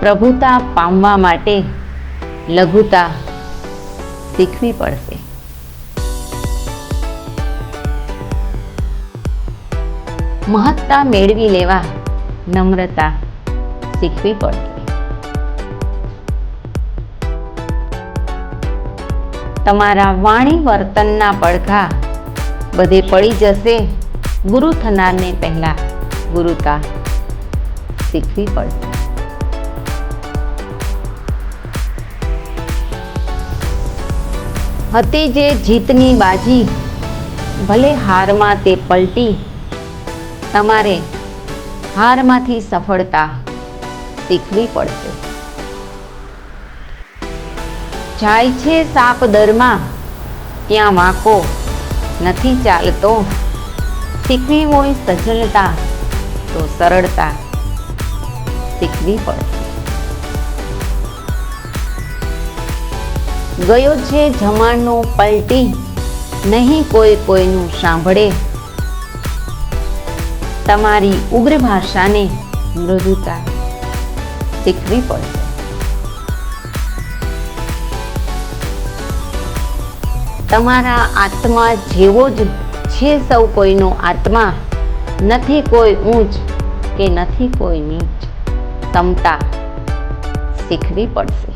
પ્રભુતા પામવા માટે લઘુતા શીખવી પડશે. મહત્તા મેળવી લેવા નમ્રતા શીખવી પડશે. તમારા વાણી વર્તનના પડઘા બધે પડી જશે. ગુરુ થનારને પહેલા ગુરુતા શીખવી પડશે. હતી જે જીતની બાજી. ભલે હારમાં તે પલટી, તમારે હારમાંથી સફળતા શીખવી પડશે. જાય છે સાપ દરમાં, ત્યાં વાંકો નથી ચાલતો. શીખવી હોય સજ્જનતા, તો સરળતા શીખવી પડશે. ગયો છે જમાનો પલટી. નહીં કોઈ કોઈનું સાંભળે. તમારી ઉગ્ર ભાષાને મૃદુતા શીખવી પડશે તમારા આત્મા જેવો જ છે સૌ કોઈનો આત્મા. નથી કોઈ ઊંચ કે નથી કોઈ નીચ. ક્ષમતા શીખવી પડશે.